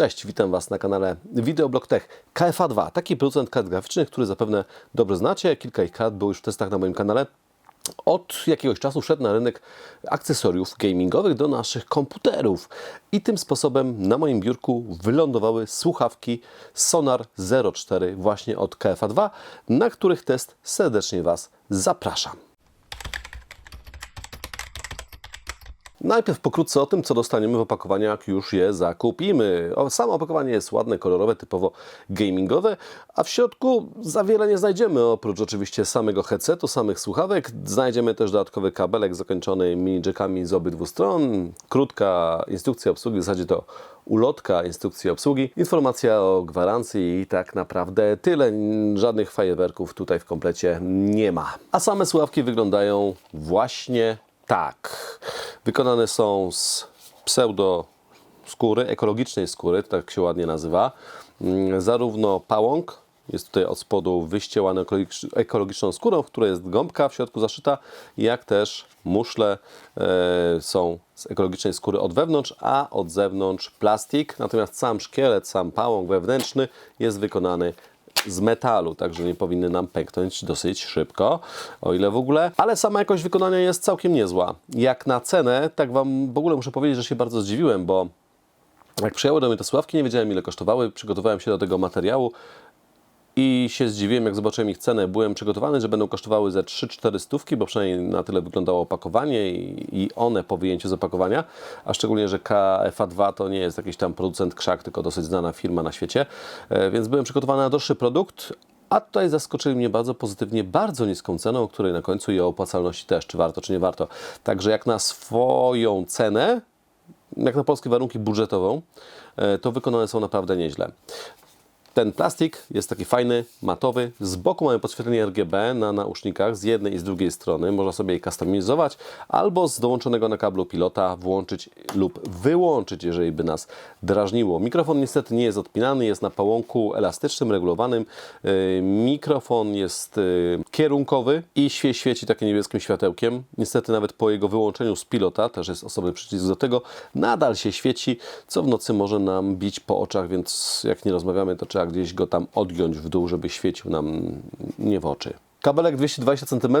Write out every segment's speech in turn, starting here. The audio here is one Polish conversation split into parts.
Cześć, witam Was na kanale Videoblog Tech KFA2, taki producent kart graficznych, który zapewne dobrze znacie. Kilka ich kart było już w testach na moim kanale. Od jakiegoś czasu wszedł na rynek akcesoriów gamingowych do naszych komputerów i tym sposobem na moim biurku wylądowały słuchawki Sonar 04 właśnie od KFA2, na których test serdecznie Was zapraszam. Najpierw pokrótce o tym, co dostaniemy w opakowaniach, jak już je zakupimy. Samo opakowanie jest ładne, kolorowe, typowo gamingowe, a w środku za wiele nie znajdziemy, oprócz oczywiście samego headsetu, samych słuchawek. Znajdziemy też dodatkowy kabelek zakończony mini jackami z obydwu stron, krótka instrukcja obsługi, w zasadzie to ulotka instrukcji obsługi, informacja o gwarancji i tak naprawdę tyle. Żadnych fajerwerków tutaj w komplecie nie ma. A same słuchawki wyglądają właśnie tak. Wykonane są z pseudo skóry, ekologicznej skóry, tak się ładnie nazywa. Mm, Zarówno pałąk, jest tutaj od spodu wyściełany ekologicz- ekologiczną skórą, w której jest gąbka w środku zaszyta, jak też muszle e, są z ekologicznej skóry od wewnątrz, a od zewnątrz plastik. Natomiast sam szkielet, sam pałąk wewnętrzny jest wykonany z metalu, także nie powinny nam pęknąć dosyć szybko, o ile w ogóle. Ale sama jakość wykonania jest całkiem niezła. Jak na cenę, tak Wam w ogóle muszę powiedzieć, że się bardzo zdziwiłem, bo jak przyjęły do mnie te słuchawki, nie wiedziałem ile kosztowały, przygotowałem się do tego materiału i się zdziwiłem, jak zobaczyłem ich cenę. Byłem przygotowany, że będą kosztowały ze 3-4 stówki, bo przynajmniej na tyle wyglądało opakowanie i, one po wyjęciu z opakowania, a szczególnie, że KFA2 to nie jest jakiś tam producent krzak, tylko dosyć znana firma na świecie, e, więc byłem przygotowany na droższy produkt, a tutaj zaskoczyli mnie bardzo pozytywnie, bardzo niską ceną, o której na końcu i o opłacalności też, czy warto, czy nie warto. Także jak na swoją cenę, jak na polskie warunki budżetową, e, to wykonane są naprawdę nieźle. Ten plastik jest taki fajny, matowy. Z boku mamy podświetlenie RGB na nausznikach z jednej i z drugiej strony. Można sobie je customizować albo z dołączonego na kablu pilota włączyć lub wyłączyć, jeżeli by nas drażniło. Mikrofon niestety nie jest odpinany, jest na pałąku elastycznym, regulowanym. Yy, Mikrofon jest yy, kierunkowy i świe- świeci takim niebieskim światełkiem. Niestety nawet po jego wyłączeniu z pilota, też jest osobny przycisk do tego, nadal się świeci, co w nocy może nam bić po oczach, więc jak nie rozmawiamy, to trzeba gdzieś go tam odgiąć w dół, żeby świecił nam nie w oczy. Kabelek 220 cm,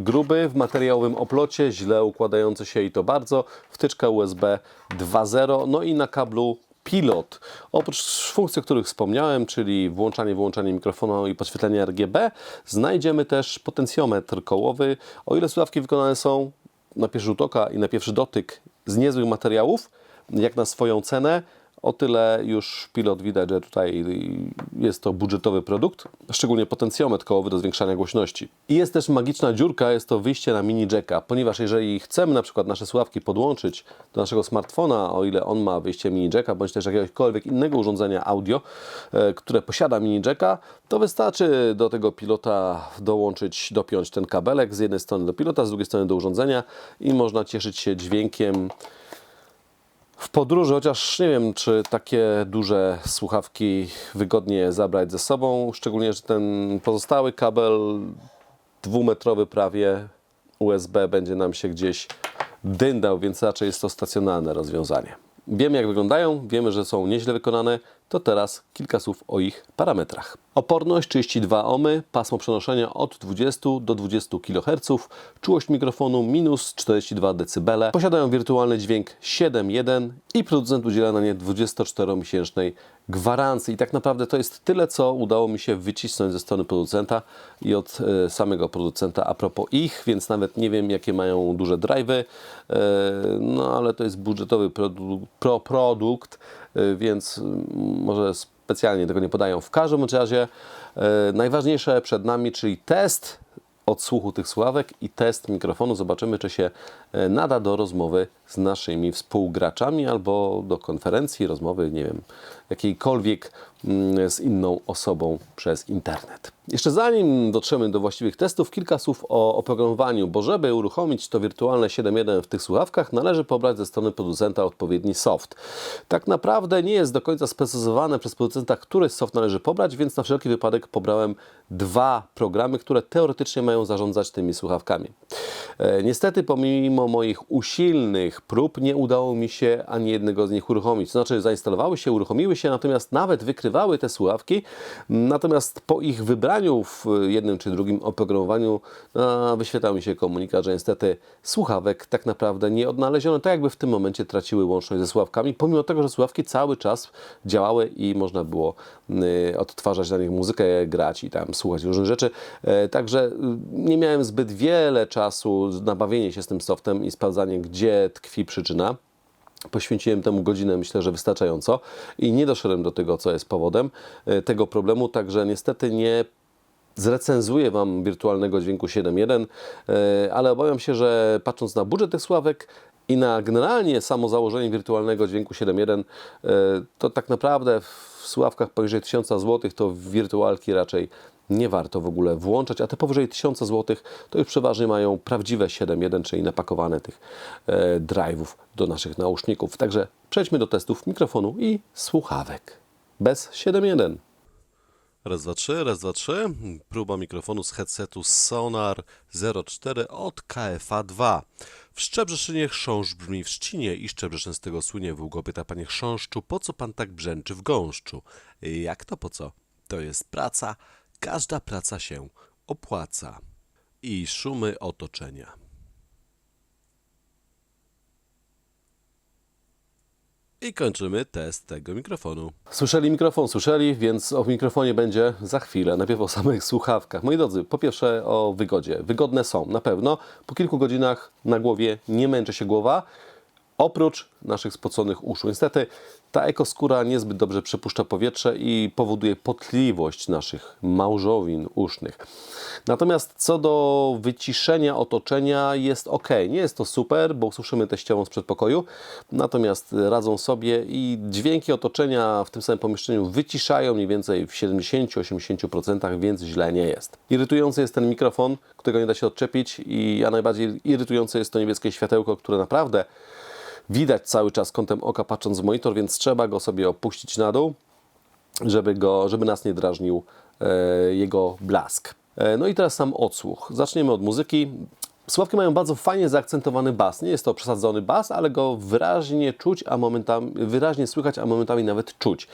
gruby, w materiałowym oplocie, źle układający się i to bardzo. Wtyczka USB 2.0, no i na kablu pilot. Oprócz funkcji, o których wspomniałem, czyli włączanie, wyłączanie mikrofonu i podświetlenie RGB, znajdziemy też potencjometr kołowy. O ile słuchawki wykonane są na pierwszy rzut oka i na pierwszy dotyk z niezłych materiałów, jak na swoją cenę, o tyle już pilot widać, że tutaj jest to budżetowy produkt, szczególnie potencjometr kołowy do zwiększania głośności. I jest też magiczna dziurka, jest to wyjście na mini jacka, ponieważ jeżeli chcemy na przykład nasze słuchawki podłączyć do naszego smartfona, o ile on ma wyjście mini jacka, bądź też jakiegokolwiek innego urządzenia audio, e, które posiada mini jacka, to wystarczy do tego pilota dołączyć, dopiąć ten kabelek z jednej strony do pilota, z drugiej strony do urządzenia i można cieszyć się dźwiękiem w podróży, chociaż nie wiem, czy takie duże słuchawki wygodnie zabrać ze sobą, szczególnie, że ten pozostały kabel dwumetrowy prawie USB będzie nam się gdzieś dyndał, więc raczej jest to stacjonarne rozwiązanie. Wiemy jak wyglądają, wiemy, że są nieźle wykonane, to teraz kilka słów o ich parametrach. Oporność 32 ohmy, pasmo przenoszenia od 20 do 20 kHz, czułość mikrofonu minus 42 dB, posiadają wirtualny dźwięk 7.1 i producent udziela na nie 24-miesięcznej gwarancji. I tak naprawdę to jest tyle, co udało mi się wycisnąć ze strony producenta i od e, samego producenta a propos ich, więc nawet nie wiem, jakie mają duże drive'y, e, no ale to jest budżetowy produ- pro produkt, e, więc mm, może specjalnie tego nie podają. W każdym razie e, najważniejsze przed nami, czyli test odsłuchu tych słuchawek i test mikrofonu. Zobaczymy, czy się nada do rozmowy z naszymi współgraczami albo do konferencji, rozmowy, nie wiem, jakiejkolwiek mm, z inną osobą przez internet. Jeszcze zanim dotrzemy do właściwych testów, kilka słów o oprogramowaniu, bo żeby uruchomić to wirtualne 7.1 w tych słuchawkach, należy pobrać ze strony producenta odpowiedni soft. Tak naprawdę nie jest do końca sprecyzowane przez producenta, który soft należy pobrać, więc na wszelki wypadek pobrałem dwa programy, które teoretycznie mają zarządzać tymi słuchawkami. E, Niestety, pomimo moich usilnych prób nie udało mi się ani jednego z nich uruchomić. Znaczy zainstalowały się, uruchomiły się, natomiast nawet wykrywały te słuchawki, natomiast po ich wybraniu w jednym czy drugim oprogramowaniu no, wyświetlał mi się komunikat, że niestety słuchawek tak naprawdę nie odnaleziono, tak jakby w tym momencie traciły łączność ze słuchawkami, pomimo tego, że słuchawki cały czas działały i można było odtwarzać na nich muzykę, grać i tam słuchać różnych rzeczy. E, Także y, nie miałem zbyt wiele czasu na bawienie się z tym softem i sprawdzanie, gdzie tkwi przyczyna. Poświęciłem temu godzinę, myślę, że wystarczająco i nie doszedłem do tego, co jest powodem e, tego problemu, także niestety nie zrecenzuję Wam wirtualnego dźwięku 7.1, e, ale obawiam się, że patrząc na budżet tych sławek i na generalnie samo założenie wirtualnego dźwięku 7.1, e, to tak naprawdę w sławkach poniżej 1000 zł to wirtualki raczej nie warto w ogóle włączać, a te powyżej 1000 zł to już przeważnie mają prawdziwe 7.1, czyli napakowane tych e, drive'ów do naszych nauszników. Także przejdźmy do testów mikrofonu i słuchawek bez 7.1. Raz, dwa, trzy, raz, dwa, trzy. Próba mikrofonu z headsetu Sonar 04 od KFA2. W Szczebrzeszynie chrząszcz brzmi w Szczcinie i Szczebrzeszyn z tego słynie. Wółgo pyta panie chrząszczu, po co pan tak brzęczy w gąszczu? Jak to po co? To jest praca. Każda praca się opłaca. I szumy otoczenia. I kończymy test tego mikrofonu. Słyszeli mikrofon, słyszeli, więc o mikrofonie będzie za chwilę. Najpierw o samych słuchawkach. Moi drodzy, po pierwsze o wygodzie. Wygodne są, na pewno. Po kilku godzinach na głowie nie męczy się głowa. Oprócz naszych spoconych uszu. Niestety ta ekoskóra niezbyt dobrze przepuszcza powietrze i powoduje potliwość naszych małżowin usznych. Natomiast co do wyciszenia otoczenia jest ok. Nie jest to super, bo usłyszymy teściową z przedpokoju, natomiast radzą sobie i dźwięki otoczenia w tym samym pomieszczeniu wyciszają mniej więcej w 70-80%, więc źle nie jest. Irytujący jest ten mikrofon, którego nie da się odczepić i a najbardziej irytujące jest to niebieskie światełko, które naprawdę widać cały czas kątem oka patrząc w monitor, więc trzeba go sobie opuścić na dół, żeby, go, żeby nas nie drażnił e, jego blask. E, no i teraz sam odsłuch. Zaczniemy od muzyki. Słuchawki mają bardzo fajnie zaakcentowany bas. Nie jest to przesadzony bas, ale go wyraźnie czuć, a momentami, wyraźnie słychać, a momentami nawet czuć.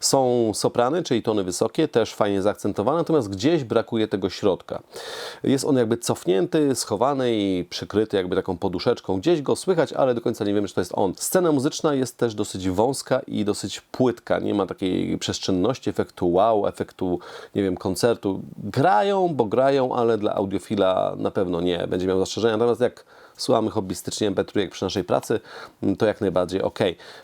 Są soprany, czyli tony wysokie, też fajnie zaakcentowane, natomiast gdzieś brakuje tego środka. Jest on jakby cofnięty, schowany i przykryty jakby taką poduszeczką. Gdzieś go słychać, ale do końca nie wiemy, czy to jest on. Scena muzyczna jest też dosyć wąska i dosyć płytka. Nie ma takiej przestrzenności, efektu wow, efektu, nie wiem, koncertu. Grają, bo grają, ale dla audiofila na pewno nie. Będzie miał zastrzeżenia, natomiast jak słuchamy hobbystycznie mp jak przy naszej pracy, to jak najbardziej ok.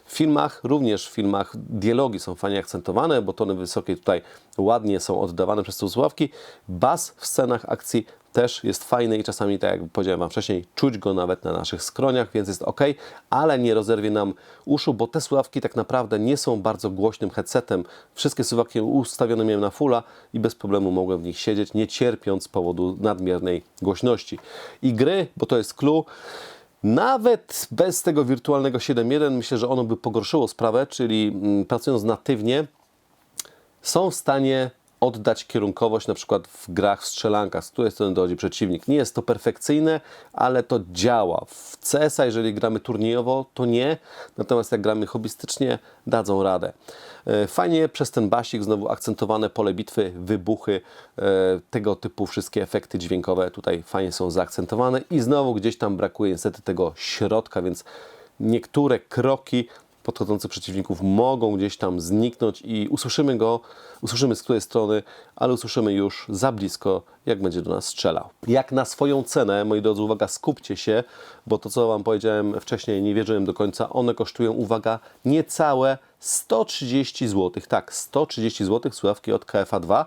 W filmach, również w filmach dialogi są fajnie akcentowane, bo tony wysokie tutaj ładnie są oddawane przez te słuchawki. Bas w scenach akcji też jest fajny i czasami, tak jak powiedziałem Wam wcześniej, czuć go nawet na naszych skroniach, więc jest ok, ale nie rozerwie nam uszu, bo te słuchawki tak naprawdę nie są bardzo głośnym headsetem. Wszystkie słuchawki ustawione miałem na fulla i bez problemu mogłem w nich siedzieć, nie cierpiąc z powodu nadmiernej głośności. I gry, bo to jest clue, nawet bez tego wirtualnego 7.1 myślę, że ono by pogorszyło sprawę, czyli mm, pracując natywnie są w stanie oddać kierunkowość na przykład w grach, w strzelankach, z której strony dochodzi przeciwnik. Nie jest to perfekcyjne, ale to działa. W CS-a, jeżeli gramy turniejowo, to nie, natomiast jak gramy hobbystycznie, dadzą radę. E, fajnie przez ten basik znowu akcentowane pole bitwy, wybuchy, e, tego typu wszystkie efekty dźwiękowe tutaj fajnie są zaakcentowane i znowu gdzieś tam brakuje niestety tego środka, więc niektóre kroki podchodzących przeciwników mogą gdzieś tam zniknąć i usłyszymy go, usłyszymy z której strony, ale usłyszymy już za blisko, jak będzie do nas strzelał. Jak na swoją cenę, moi drodzy, uwaga, skupcie się, bo to, co Wam powiedziałem wcześniej, nie wierzyłem do końca, one kosztują, uwaga, niecałe 130 zł. Tak, 130 zł słuchawki od KFA2,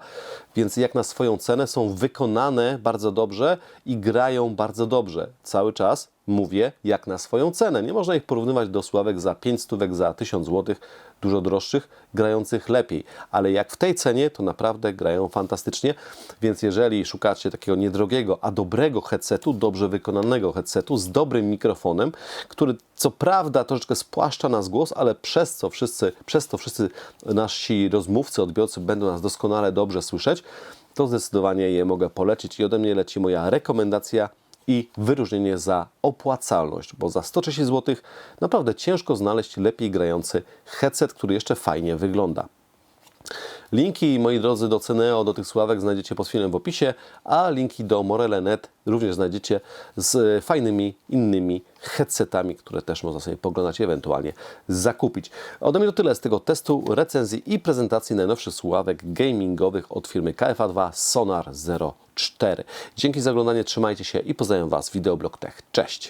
więc jak na swoją cenę są wykonane bardzo dobrze i grają bardzo dobrze. Cały czas mówię jak na swoją cenę. Nie można ich porównywać do sławek za 5 stówek, za 1000 zł, dużo droższych, grających lepiej. Ale jak w tej cenie, to naprawdę grają fantastycznie. Więc jeżeli szukacie takiego niedrogiego, a dobrego headsetu, dobrze wykonanego headsetu z dobrym mikrofonem, który co prawda troszeczkę spłaszcza nas głos, ale przez co wszyscy, przez to wszyscy nasi rozmówcy, odbiorcy będą nas doskonale dobrze słyszeć, to zdecydowanie je mogę polecić i ode mnie leci moja rekomendacja i wyróżnienie za opłacalność, bo za 130 zł naprawdę ciężko znaleźć lepiej grający headset, który jeszcze fajnie wygląda. Linki, moi drodzy, do Ceneo, do tych sławek znajdziecie pod filmem w opisie, a linki do Morele.net również znajdziecie z fajnymi innymi headsetami, które też można sobie poglądać i ewentualnie zakupić. Ode mnie to tyle z tego testu, recenzji i prezentacji najnowszych sławek gamingowych od firmy KFA2 Sonar 04. Dzięki za oglądanie, trzymajcie się i pozdrawiam Was, Wideoblog Tech. Cześć!